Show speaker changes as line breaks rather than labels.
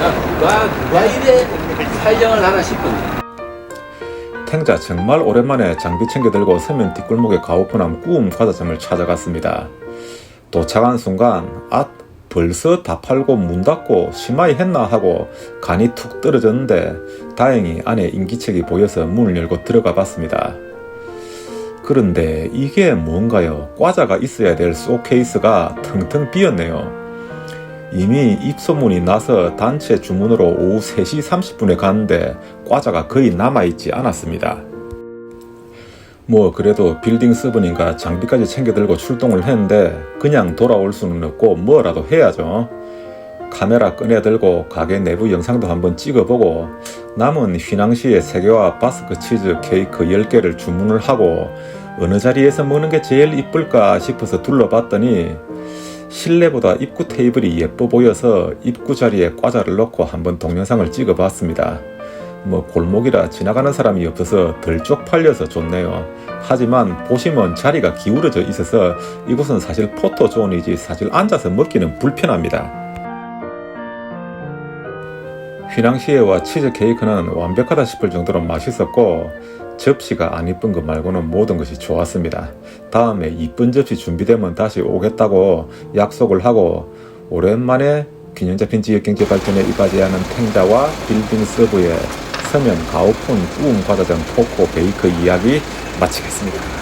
야, 누가, 이래 사정을 하나 싶은
탱자 정말 오랜만에 장비 챙겨 들고 서면 뒷골목의 가오프남 꾸움 과자점을 찾아갔습니다. 도착한 순간 아 벌써 다 팔고 문 닫고 심하이 했나 하고 간이 툭 떨어졌는데 다행히 안에 인기책이 보여서 문을 열고 들어가 봤습니다. 그런데 이게 뭔가요? 과자가 있어야 될 쇼케이스가 텅텅 비었네요. 이미 입소문이 나서 단체 주문으로 오후 3시 30분에 갔는데 과자가 거의 남아있지 않았습니다. 뭐 그래도 빌딩 서브님과 장비까지 챙겨 들고 출동을 했는데 그냥 돌아올 수는 없고 뭐라도 해야죠. 카메라 꺼내 들고 가게 내부 영상도 한번 찍어보고 남은 휘낭시에 3개와 바스크 치즈 케이크 10개를 주문을 하고 어느 자리에서 먹는 게 제일 이쁠까 싶어서 둘러봤더니 실내보다 입구 테이블이 예뻐 보여서 입구 자리에 과자를 넣고 한번 동영상을 찍어봤습니다. 뭐 골목이라 지나가는 사람이 없어서 덜 쪽팔려서 좋네요. 하지만 보시면 자리가 기울어져 있어서 이곳은 사실 포토존이지 사실 앉아서 먹기는 불편합니다. 휘낭시에와 치즈 케이크는 완벽하다 싶을 정도로 맛있었고 접시가 안 이쁜 것 말고는 모든 것이 좋았습니다. 다음에 이쁜 접시 준비되면 다시 오겠다고 약속을 하고 오랜만에 균형 잡힌 지역 경제 발전에 이바지하는 탱자와 빌딩 서브의 서면 가오폰 구움 과자점 포코 베이크 이야기 마치겠습니다.